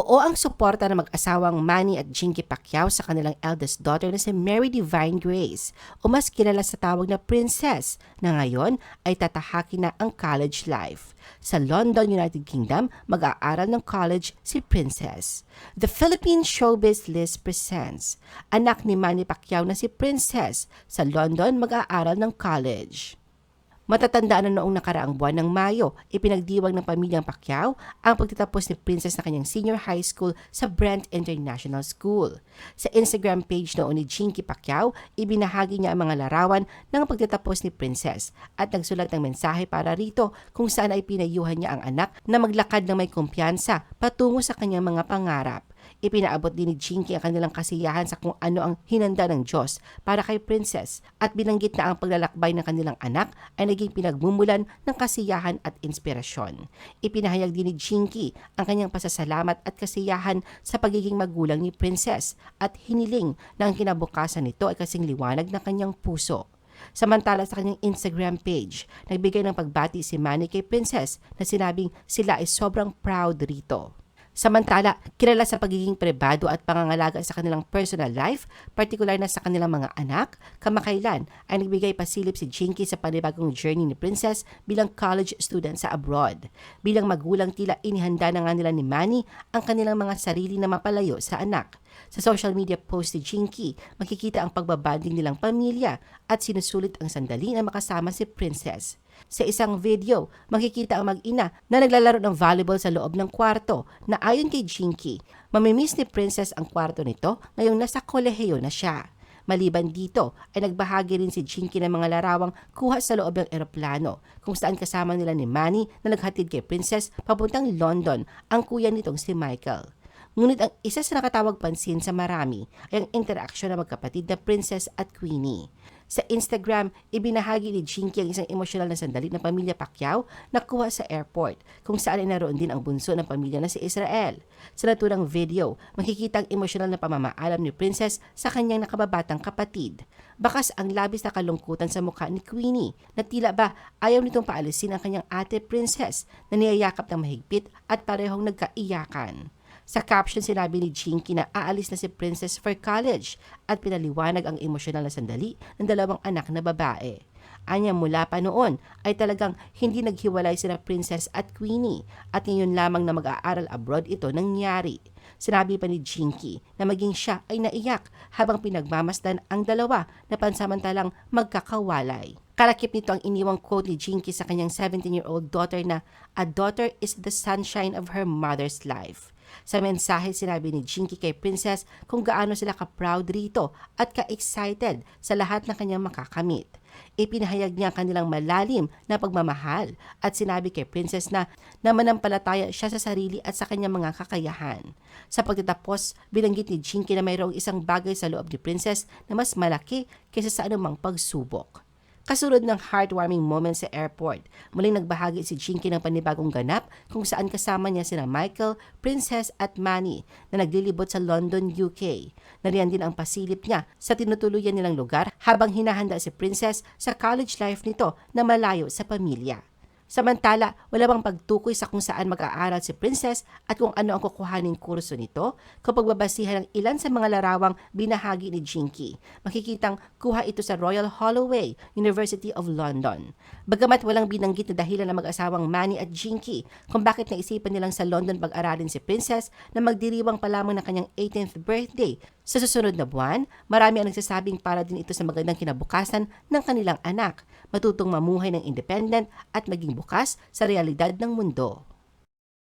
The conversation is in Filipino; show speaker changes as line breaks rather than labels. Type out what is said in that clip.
Buo ang suporta ng mag-asawang Manny at Jinky Pacquiao sa kanilang eldest daughter na si Mary Divine Grace o mas kilala sa tawag na Princess na ngayon ay tatahaki na ang college life. Sa London, United Kingdom, mag-aaral ng college si Princess. The Philippine Showbiz List presents anak ni Manny Pacquiao na si Princess sa London mag-aaral ng college. Matatandaan na noong nakaraang buwan ng Mayo, ipinagdiwang ng pamilyang Pacquiao ang pagtatapos ni Princess na kanyang senior high school sa Brent International School. Sa Instagram page noon ni Jinky Pacquiao, ibinahagi niya ang mga larawan ng pagtatapos ni Princess at nagsulat ng mensahe para rito kung saan ay pinayuhan niya ang anak na maglakad ng may kumpiyansa patungo sa kanyang mga pangarap. Ipinaabot din ni Jinky ang kanilang kasiyahan sa kung ano ang hinanda ng Diyos para kay Princess at binanggit na ang paglalakbay ng kanilang anak ay naging pinagmumulan ng kasiyahan at inspirasyon. Ipinahayag din ni Jinky ang kanyang pasasalamat at kasiyahan sa pagiging magulang ni Princess at hiniling na ang kinabukasan nito ay kasing liwanag ng kanyang puso. Samantala sa kanyang Instagram page, nagbigay ng pagbati si Manny kay Princess na sinabing sila ay sobrang proud rito. Samantala, kilala sa pagiging pribado at pangangalaga sa kanilang personal life, partikular na sa kanilang mga anak, kamakailan ay nagbigay pasilip si Jinky sa panibagong journey ni Princess bilang college student sa abroad. Bilang magulang tila inihanda na nga nila ni Manny ang kanilang mga sarili na mapalayo sa anak. Sa social media post ni Jinky, makikita ang pagbabanding nilang pamilya at sinusulit ang sandali na makasama si Princess. Sa isang video, makikita ang mag-ina na naglalaro ng volleyball sa loob ng kwarto na ayon kay Jinky, mamimiss ni Princess ang kwarto nito ngayong nasa kolehiyo na siya. Maliban dito ay nagbahagi rin si Jinky ng mga larawang kuha sa loob ng eroplano kung saan kasama nila ni Manny na naghatid kay Princess papuntang London ang kuya nitong si Michael. Ngunit ang isa sa nakatawag pansin sa marami ay ang interaksyon ng magkapatid na Princess at Queenie. Sa Instagram, ibinahagi ni Jinky ang isang emosyonal na sandali ng pamilya Pacquiao na kuha sa airport, kung saan ay din ang bunso ng pamilya na si Israel. Sa naturang video, makikita ang emosyonal na pamamaalam ni Princess sa kanyang nakababatang kapatid. Bakas ang labis na kalungkutan sa mukha ni Queenie na tila ba ayaw nitong paalisin ang kanyang ate Princess na niyayakap ng mahigpit at parehong nagkaiyakan. Sa caption sinabi ni Jinky na aalis na si Princess for college at pinaliwanag ang emosyonal na sandali ng dalawang anak na babae. Anya mula pa noon ay talagang hindi naghiwalay sina Princess at Queenie at ngayon lamang na mag-aaral abroad ito nangyari. Sinabi pa ni Jinky na maging siya ay naiyak habang pinagmamasdan ang dalawa na pansamantalang magkakawalay. Kalakip nito ang iniwang quote ni Jinky sa kanyang 17-year-old daughter na, A daughter is the sunshine of her mother's life. Sa mensahe sinabi ni Jinky kay Princess kung gaano sila ka-proud rito at ka-excited sa lahat ng kanyang makakamit. Ipinahayag niya ang kanilang malalim na pagmamahal at sinabi kay Princess na namanampalataya siya sa sarili at sa kanyang mga kakayahan. Sa pagtatapos, bilanggit ni Jinky na mayroong isang bagay sa loob ni Princess na mas malaki kaysa sa anumang pagsubok. Kasunod ng heartwarming moment sa airport, muling nagbahagi si Jinky ng panibagong ganap kung saan kasama niya sina Michael, Princess at Manny na naglilibot sa London, UK. Nariyan din ang pasilip niya sa tinutuluyan nilang lugar habang hinahanda si Princess sa college life nito na malayo sa pamilya. Samantala, wala bang pagtukoy sa kung saan mag-aaral si Princess at kung ano ang kukuhaning kurso nito kapag babasihan ng ilan sa mga larawang binahagi ni Jinky. Makikitang kuha ito sa Royal Holloway, University of London. Bagamat walang binanggit na dahilan ng mag-asawang Manny at Jinky kung bakit naisipan nilang sa London pag-aralin si Princess na magdiriwang pa lamang ng kanyang 18th birthday, sa susunod na buwan, marami ang nagsasabing para din ito sa magandang kinabukasan ng kanilang anak, matutong mamuhay ng independent at maging bukas sa realidad ng mundo.